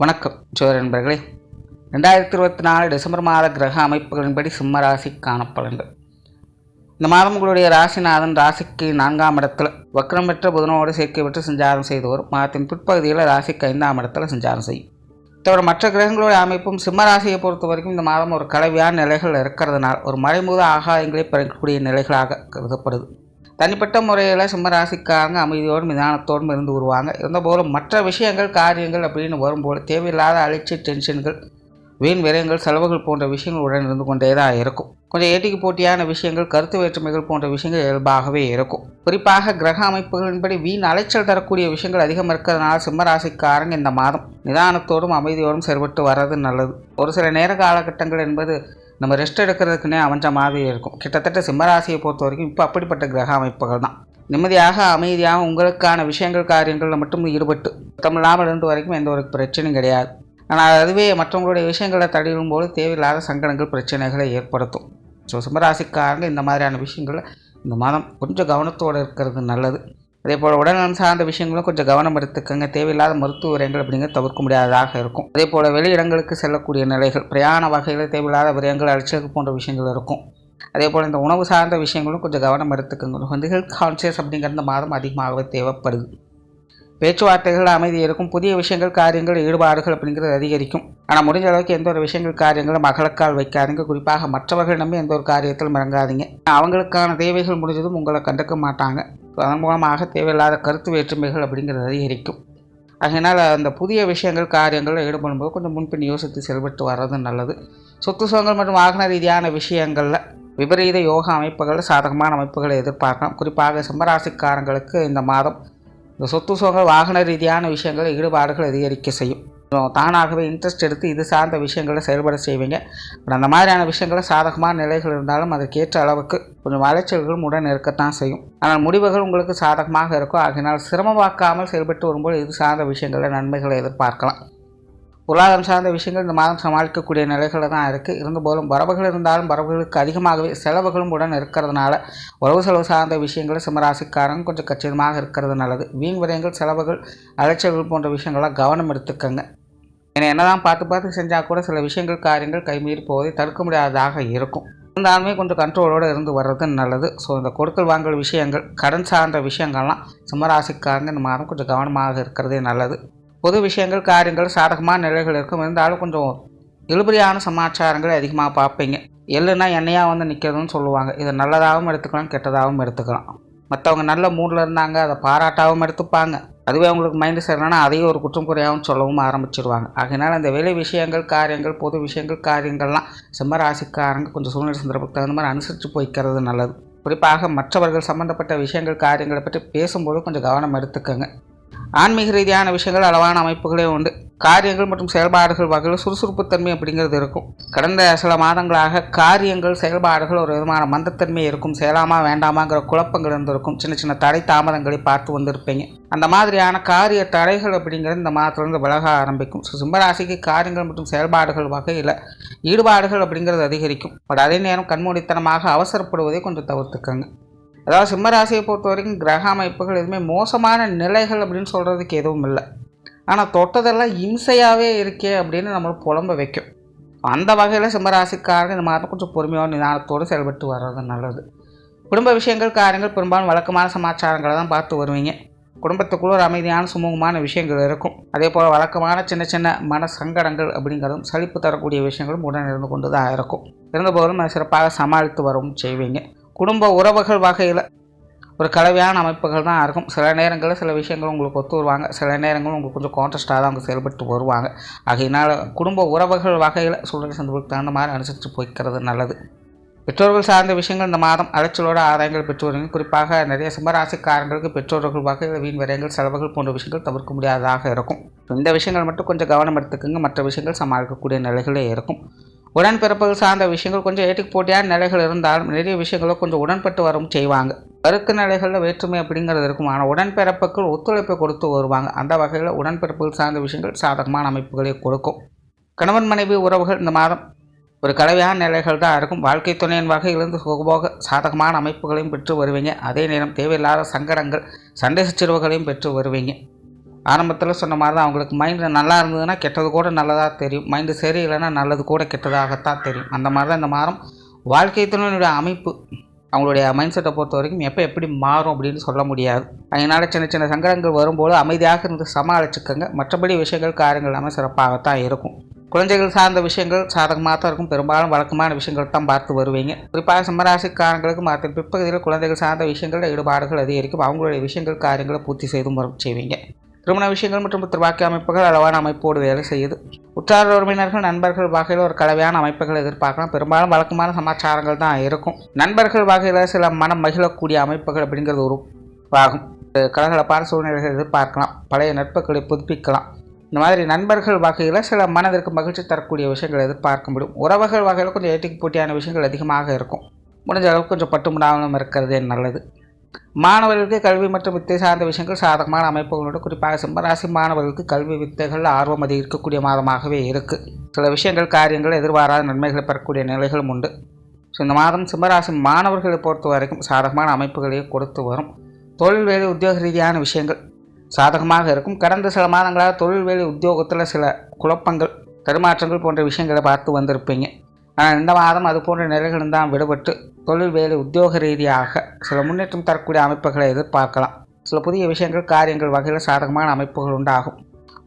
வணக்கம் ஜோதி நண்பர்களே. ரெண்டாயிரத்தி இருபத்தி நாலு டிசம்பர் மாத கிரக அமைப்புகளின்படி சிம்ம ராசி காணப்பலன்கள் இந்த மாதம் உங்களுடைய ராசிநாதன் ராசிக்கு நான்காம் இடத்துல வக்ரம் பெற்ற புதனோடு சேர்க்கை பெற்று சஞ்சாரம் செய்து வரும். மாதத்தின் பிற்பகுதியில் ராசிக்கு ஐந்தாம் இடத்துல சஞ்சாரம் செய்யும். தவிர மற்ற கிரகங்களுடைய அமைப்பும் சிம்ம ராசியை பொறுத்த வரைக்கும் இந்த மாதம் ஒரு கலவையான நிலைகள் இருக்கிறதுனால் ஒரு மறைமுக ஆகாயங்களை பிறக்கக்கூடிய நிலைகளாக கருதப்படுது. தனிப்பட்ட முறையில் சிம்ம ராசிக்காரங்க அமைதியோடும் நிதானத்தோடும் இருந்து வருவாங்க. இருந்தபோதும் மற்ற விஷயங்கள் காரியங்கள் அப்படின்னு வரும்போது தேவையில்லாத அலைச்சி டென்ஷன்கள் வீண் விரயங்கள் செலவுகள் போன்ற விஷயங்கள் உடன் இருந்து கொண்டே தான் இருக்கும். கொஞ்சம் ஏட்டிக்கு போட்டியான விஷயங்கள் கருத்து வேற்றுமைகள் போன்ற விஷயங்கள் இயல்பாகவே இருக்கும். குறிப்பாக கிரக அமைப்புகளின்படி வீண் அலைச்சல் தரக்கூடிய விஷயங்கள் அதிகம் இருக்கிறதுனால சிம்மராசிக்காரங்க இந்த மாதம் நிதானத்தோடும் அமைதியோடும் செயல்பட்டு வர்றது நல்லது. ஒரு சில நேர காலகட்டங்கள் என்பது நம்ம ரெஸ்ட் எடுக்கிறதுக்குன்னே அமைஞ்ச மாதிரி இருக்கும். கிட்டத்தட்ட சிம்மராசியை பொறுத்த வரைக்கும் இப்போ அப்படிப்பட்ட கிரக அமைப்புகள் தான். நிம்மதியாக அமைதியாக உங்களுக்கான விஷயங்கள் காரியங்களில் மட்டும் ஈடுபட்டு தமிழாமல் இருந்து வரைக்கும் எந்த ஒரு பிரச்சனையும் கிடையாது. ஆனால் அதுவே மற்றவங்களுடைய விஷயங்களை தடிடும் போது தேவையில்லாத சங்கடங்கள் பிரச்சனைகளை ஏற்படுத்தும். ஸோ சிம்மராசிக்காரங்க இந்த மாதிரியான விஷயங்களில் இந்த மாதம் கொஞ்சம் கவனத்தோடு இருக்கிறது நல்லது. அதே போல் உடல்நலம் சார்ந்த விஷயங்களும் கொஞ்சம் கவனம் எடுத்துக்கங்க. தேவையில்லாத மருத்துவ விரயங்கள் அப்படிங்கிறது தவிர்க்க முடியாததாக இருக்கும். அதே போல் வெளியிடங்களுக்கு செல்லக்கூடிய நிலைகள் பிரயாண வகையில் தேவையில்லாத விரயங்கள் அலட்சியங்கள் போன்ற விஷயங்கள் இருக்கும். அதே போல் இந்த உணவு சார்ந்த விஷயங்களும் கொஞ்சம் கவனம் எடுத்துக்கங்க. வந்து ஹெல்த் கான்சியஸ் அப்படிங்கிற இந்த மாதம் அதிகமாகவே தேவைப்படுது. பேச்சுவார்த்தைகள் அமைதி இருக்கும். புதிய விஷயங்கள் காரியங்கள் ஈடுபாடுகள் அப்படிங்கிறது அதிகரிக்கும். ஆனால் முடிஞ்ச அளவுக்கு எந்த ஒரு விஷயங்கள் காரியங்களும் மகளக்கால் வைக்காதீங்க. குறிப்பாக மற்றவர்கள் நம்பி எந்த ஒரு காரியத்திலும் இறங்காதீங்க. அவங்களுக்கான தேவைகள் முடிஞ்சதும் உங்களை கண்டுக்க மாட்டாங்க. அதன் மூலமாக தேவையில்லாத கருத்து வேற்றுமைகள் அப்படிங்கிறது அதிகரிக்கும். அதனால் அந்த புதிய விஷயங்கள் காரியங்களில் ஈடுபடும்போது கொஞ்சம் முன்பின் யோசித்து செயல்பட்டு வர்றது நல்லது. சொத்து சுகங்கள் மற்றும் வாகன ரீதியான விஷயங்களில் விபரீத யோகா அமைப்புகளில் சாதகமான அமைப்புகளை எதிர்பார்க்கலாம். குறிப்பாக சிம்மராசிக்காரங்களுக்கு இந்த மாதம் இந்த சொத்து சுகங்கள் வாகன ரீதியான விஷயங்கள் ஈடுபாடுகள் அதிகரிக்க செய்யும். தானாகவே இன்ட்ரெஸ்ட் எடுத்து இது சார்ந்த விஷயங்களை செயல்பட செய்வீங்க. பட் அந்த மாதிரியான விஷயங்களை சாதகமான நிலைகள் இருந்தாலும் அதற்கேற்ற அளவுக்கு கொஞ்சம் வளைச்சல்களும் உடன் இருக்கத்தான் செய்யும். ஆனால் முடிவுகள் உங்களுக்கு சாதகமாக இருக்கும் ஆகினால் சிரமமாக்காமல் செயல்பட்டு வரும்போது இது சார்ந்த விஷயங்களில் நன்மைகளை எதிர்பார்க்கலாம். பொருளாதாரம் சார்ந்த விஷயங்கள் இந்த மாதம் சமாளிக்கக்கூடிய நிலைகளில் தான் இருக்குது இருந்தபோதும் வரவுகள் இருந்தாலும் வரவுகளுக்கு அதிகமாகவே செலவுகளும் உடன் இருக்கிறதுனால உறவு செலவு சார்ந்த விஷயங்கள் சிம்மராசிக்காரங்க கொஞ்சம் கச்சிதமாக இருக்கிறது நல்லது. வீண் விரயங்கள் செலவுகள் அலைச்சல்கள் போன்ற விஷயங்கள்லாம் கவனம் எடுத்துக்கங்க. ஏன்னா என்னதான் பார்த்து பார்த்து செஞ்சால் கூட சில விஷயங்கள் காரியங்கள் கைமீறி போவதை தடுக்க முடியாததாக இருக்கும். இருந்தாலுமே கொஞ்சம் கண்ட்ரோலோடு இருந்து வர்றது நல்லது. ஸோ இந்த கொடுக்கல் வாங்கல் விஷயங்கள் கடன் சார்ந்த விஷயங்கள்லாம் சிம்மராசிக்காரங்க இந்த மாதம் கொஞ்சம் கவனமாக இருக்கிறதே நல்லது. பொது விஷயங்கள் காரியங்கள் சாதகமான நிலைகள் இருக்கும். இருந்தாலும் கொஞ்சம் இழுபறியான சமாச்சாரங்களை அதிகமாக பார்ப்பீங்க. எள்ளுனா எண்ணெயாக வந்து நிற்கிறதுன்னு சொல்லுவாங்க. இதை நல்லதாகவும் எடுத்துக்கலாம் கெட்டதாகவும் எடுத்துக்கலாம். மற்றவங்க நல்ல மூடில் இருந்தாங்க அதை பாராட்டாகவும் எடுத்துப்பாங்க. அதுவே அவங்களுக்கு மைண்டு சரினா அதையும் ஒரு குற்றம் குறையாகவும் சொல்லவும் ஆரம்பிச்சிருவாங்க. ஆகையினால் அந்த வேலை விஷயங்கள் காரியங்கள் பொது விஷயங்கள் காரியங்கள்லாம் சிம்மராசிக்காரங்க கொஞ்சம் சூழ்நிலை சந்தர்ப்பத்துக்கு தகுந்த மாதிரி அனுசரித்து போய்க்கிறது நல்லது. குறிப்பாக மற்றவர்கள் சம்மந்தப்பட்ட விஷயங்கள் காரியங்களை பற்றி பேசும்போது கொஞ்சம் கவனம் எடுத்துக்கோங்க. ஆன்மீக ரீதியான விஷயங்கள் அளவான அமைப்புகளே உண்டு. காரியங்கள் மற்றும் செயல்பாடுகள் வகையில் சுறுசுறுப்புத்தன்மை அப்படிங்கிறது இருக்கும். கடந்த சில மாதங்களாக காரியங்கள் செயல்பாடுகள் ஒரு விதமான மந்தத்தன்மை இருக்கும். செய்யலாமா வேண்டாமாங்கிற குழப்பங்கள் இருந்திருக்கும். சின்ன சின்ன தடை தாமதங்களை பார்த்து வந்திருப்பீங்க. அந்த மாதிரியான காரிய தடைகள் அப்படிங்கிறது இந்த மாதத்துலேருந்து விலக ஆரம்பிக்கும். ஸோ சிம்மராசிக்கு காரியங்கள் மற்றும் செயல்பாடுகள் வகையில் ஈடுபாடுகள் அப்படிங்கிறது அதிகரிக்கும். பட் அதே நேரம் கண்மூடித்தனமாக அவசரப்படுவதை கொஞ்சம் தவிர்த்துக்கங்க. அதாவது சிம்மராசியை பொறுத்த வரைக்கும் கிரக அமைப்புகள் எதுவுமே மோசமான நிலைகள் அப்படின்னு சொல்கிறதுக்கு எதுவும் இல்லை. ஆனால் தொட்டதெல்லாம் இம்சையாகவே இருக்கே அப்படின்னு நம்மளை புலம்ப வைக்கும். அந்த வகையில் சிம்மராசிக்காரங்க இந்த மாதிரி கொஞ்சம் பொறுமையாக நிதானத்தோடு செயல்பட்டு வர்றது நல்லது. குடும்ப விஷயங்கள் காரியங்கள் பெரும்பாலும் வழக்கமான சமாச்சாரங்களை தான் பார்த்து வருவீங்க. குடும்பத்துக்குள்ள ஒரு அமைதியான சுமூகமான விஷயங்கள் இருக்கும். அதே போல் வழக்கமான சின்ன சின்ன மன சங்கடங்கள் அப்படிங்கிறதும் சலிப்பு தரக்கூடிய விஷயங்களும் உடன் இருந்து கொண்டு தான் இருக்கும் இருந்தபோதும் போதும் சிறப்பாக சமாளித்து வரவும் செய்வீங்க. குடும்ப உறவுகள் வகையில் ஒரு கலவையான அமைப்புகள் தான் இருக்கும். சில நேரங்களில் சில விஷயங்கள் உங்களுக்கு ஒத்து வருவாங்க. சில நேரங்களும் உங்களுக்கு கொஞ்சம் கான்ட்ரஸ்டாக தான் அவங்க செயல்பட்டு வருவாங்க. ஆகையினால் குடும்ப உறவுகள் வகையில் சூழ்நிலை சந்தர்ப்பத்துக்கு தகுந்த மாதிரி அனுசரித்து போய்க்கிறது நல்லது. பெற்றோர்கள் சார்ந்த விஷயங்கள் இந்த மாதம் அலைச்சலோட ஆதாயங்கள் பெற்றோர்கள். குறிப்பாக நிறைய சிம்மராசிக்காரங்களுக்கு பெற்றோர்கள் வகையில் வீண் விரயங்கள் செலவுகள் போன்ற விஷயங்கள் தவிர்க்க முடியாததாக இருக்கும். இந்த விஷயங்கள் மட்டும் கொஞ்சம் கவனம் எடுத்துக்கோங்க. மற்ற விஷயங்கள் சமாளிக்கக்கூடிய நிலைகளே இருக்கும். உடன்பிறப்புகள் சார்ந்த விஷயங்கள் கொஞ்சம் ஏட்டுக்கு போட்டியான நிலைகள் இருந்தாலும் நிறைய விஷயங்களை கொஞ்சம் உடன்பட்டு வரும் செய்வாங்க. கருக்கு நிலைகளில் வேற்றுமை அப்படிங்கிறது இருக்கும். ஆனால் உடன்பிறப்புகள் ஒத்துழைப்பை கொடுத்து வருவாங்க. அந்த வகையில் உடன்பிறப்புகள் சார்ந்த விஷயங்கள் சாதகமான அமைப்புகளை கொடுக்கும். கணவன் மனைவி உறவுகள் இந்த மாதம் ஒரு கலவையான நிலைகள் தான் இருக்கும். வாழ்க்கை துணையின் வகையிலிருந்து சுகபோக சாதகமான அமைப்புகளையும் பெற்று வருவீங்க. அதே நேரம் தேவையில்லாத சங்கடங்கள் சண்டை சச்சரவுகளையும் பெற்று வருவீங்க. ஆரம்பத்தில் சொன்ன மாதிரி தான் அவங்களுக்கு மைண்டு நல்லா இருந்ததுன்னா கெட்டது கூட நல்லதாக தெரியும். மைண்டு சரியில்லைன்னா நல்லது கூட கெட்டதாகத்தான் தெரியும். அந்த மாதிரி தான் இந்த மாதம் வாழ்க்கை துணையினுடைய அமைப்பு அவங்களுடைய மைண்ட் செட்டை பொறுத்த வரைக்கும் எப்போ எப்படி மாறும் அப்படின்னு சொல்ல முடியாது. அதனால் சின்ன சின்ன சங்கடங்கள் வரும்போது அமைதியாக இருந்து சமாளிச்சுக்கோங்க. மற்றபடி விஷயங்கள் காரியங்கள் எல்லாமே சிறப்பாகத்தான் இருக்கும். குழந்தைகள் சார்ந்த விஷயங்கள் சாதகமாக தான் இருக்கும். பெரும்பாலும் வழக்கமான விஷயங்கள் தான் பார்த்து வருவீங்க. குறிப்பாக சிம்மராசிக்காரங்களுக்கு மற்ற பிற்பகுதியில் குழந்தைகள் சார்ந்த விஷயங்களில் ஈடுபாடுகள் அதிகரிக்கும். அவங்களுடைய விஷயங்கள் காரியங்களை பூர்த்தி செய்து முறை செய்வீங்க. திருமண விஷயங்கள் மற்றும் புத்திரவாக்கிய அமைப்புகள் அளவான அமைப்போடு வேலை செய்யுது. உற்றார் உறவினர்கள் நண்பர்கள் வகையில் ஒரு கலவையான அமைப்புகள் எதிர்பார்க்கலாம். பெரும்பாலும் வழக்கமான சமாச்சாரங்கள் தான் இருக்கும். நண்பர்கள் வகையில் சில மனம் மகிழக்கூடிய அமைப்புகள் அப்படிங்கிறது உருவாகும். கலகலப்பான சூழ்நிலைகள் எதிர்பார்க்கலாம். பழைய நட்புகளை புதுப்பிக்கலாம். இந்த மாதிரி நண்பர்கள் வகையில் சில மனதிற்கு மகிழ்ச்சி தரக்கூடிய விஷயங்கள் எதிர்பார்க்க முடியும் உறவுகள் வகையில் கொஞ்சம் ஏட்டிக்கு போட்டியான விஷயங்கள் அதிகமாக இருக்கும். முடிஞ்ச அளவுக்கு கொஞ்சம் பட்டுமுடாமல் இருக்கிறது நல்லது மாணவர்களுக்கு கல்வி மற்றும் வித்தை சார்ந்த விஷயங்கள் சாதகமான அமைப்புகளோடு குறிப்பாக சிம்மராசி மாணவர்களுக்கு கல்வி வித்தைகள் ஆர்வம் அதிக இருக்கக்கூடிய மாதமாகவே இருக்குது சில விஷயங்கள் காரியங்கள் எதிர்பாராத நன்மைகளை பெறக்கூடிய நிலைகளும் உண்டு. ஸோ இந்த மாதம் சிம்மராசி மாணவர்களை பொறுத்த வரைக்கும் சாதகமான அமைப்புகளையே கொடுத்து வரும். தொழில் வேலை உத்தியோக ரீதியான விஷயங்கள் சாதகமாக இருக்கும். கடந்த சில மாதங்களாக தொழில் வேலை உத்தியோகத்தில் சில குழப்பங்கள் தடுமாற்றங்கள் போன்ற விஷயங்களை பார்த்து வந்திருப்பீங்க. ஆனால் இந்த மாதம் அது போன்ற நிலைகளும் தான் விடுபட்டு தொழில் வேலை உத்தியோக ரீதியாக சில முன்னேற்றம் தரக்கூடிய அமைப்புகளை எதிர்பார்க்கலாம். சில புதிய விஷயங்கள் காரியங்கள் வகையில் சாதகமான அமைப்புகள் உண்டாகும்.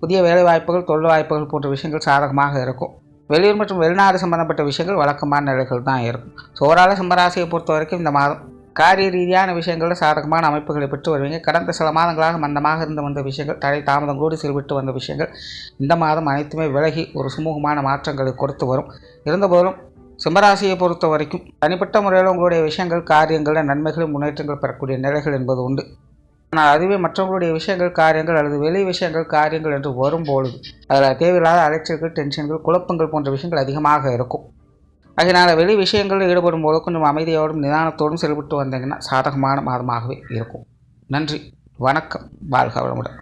புதிய வேலை வாய்ப்புகள் தொழில் வாய்ப்புகள் போன்ற விஷயங்கள் சாதகமாக இருக்கும். வெளியூர் மற்றும் வெளிநாடு சம்பந்தப்பட்ட விஷயங்கள் வழக்கமான நிலைகள் தான் இருக்கும். ஸோ ஓராள சிம்மராசியை பொறுத்த வரைக்கும் இந்த மாதம் காரிய ரீதியான விஷயங்களில் சாதகமான அமைப்புகளை பெற்று வருவீங்க. கடந்த சில மாதங்களாக மந்தமாக இருந்து வந்த விஷயங்கள் தடை தாமதங்களோடு சிறுவிட்டு வந்த விஷயங்கள் இந்த மாதம் அனைத்துமே விலகி ஒரு சுமூகமான மாற்றங்களை கொடுத்து வரும். இருந்தபோதும் சிம்மராசியை பொறுத்த வரைக்கும் தனிப்பட்ட முறையில் உங்களுடைய விஷயங்கள் காரியங்களில் நன்மைகளும் முன்னேற்றங்கள் பெறக்கூடிய நிலைகள் என்பது உண்டு. ஆனால் அதுவே மற்றவங்களுடைய விஷயங்கள் காரியங்கள் அல்லது வெளி விஷயங்கள் காரியங்கள் என்று வரும்பொழுது அதில் தேவையில்லாத அலைச்சல்கள் டென்ஷன்கள் குழப்பங்கள் போன்ற விஷயங்கள் அதிகமாக இருக்கும். அதனால் வெளி விஷயங்களில் ஈடுபடும் போது கொஞ்சம் அமைதியோடும் நிதானத்தோடும் செயல்பட்டு வந்தீங்கன்னா சாதகமான மாதமாகவே இருக்கும். நன்றி. வணக்கம். வாழ்க வளமுடன்.